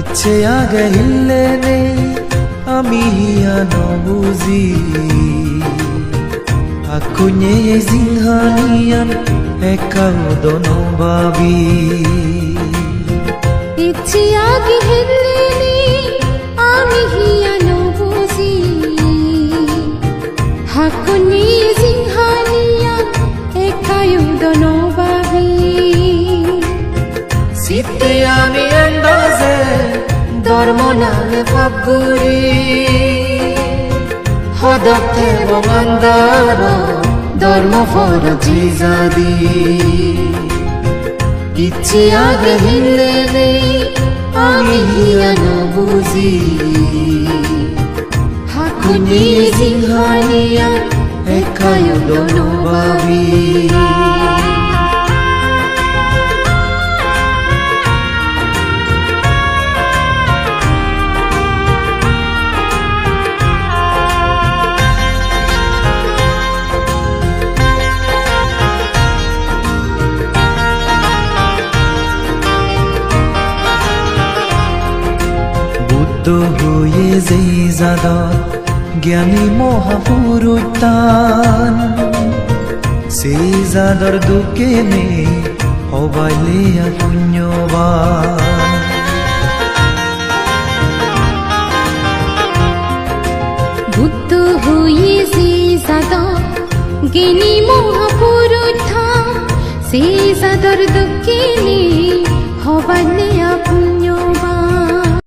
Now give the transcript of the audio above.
ইচ্ছে আগে হিল্লে নেই, আমি হিয়া নবুজি। আকুnye zinghanian ekau dono babi ইচ্ছে আগে হেললেনি আমি হিয়ানো বুঝি হাকুনি জিংহানিয়া একায়ু দনবাবি dormonale fagguri Hodatte bongandaro dormo fora jizadi ইচ্ছে আগে হিলে নেই আমি হিয়ানো বুঝি হাকুনি জিংহানিয়া একায়ু দোনো হয়ে যেই জাদত জ্ঞানী মহাপুরুত্তান সেই জাদর দুকে নে হবাইলে পুণ্যবান। বুদ্ধ হয়েছে সাদা জ্ঞানী মহাপুরুষা সেই সাদর দুঃখে হবানে আপন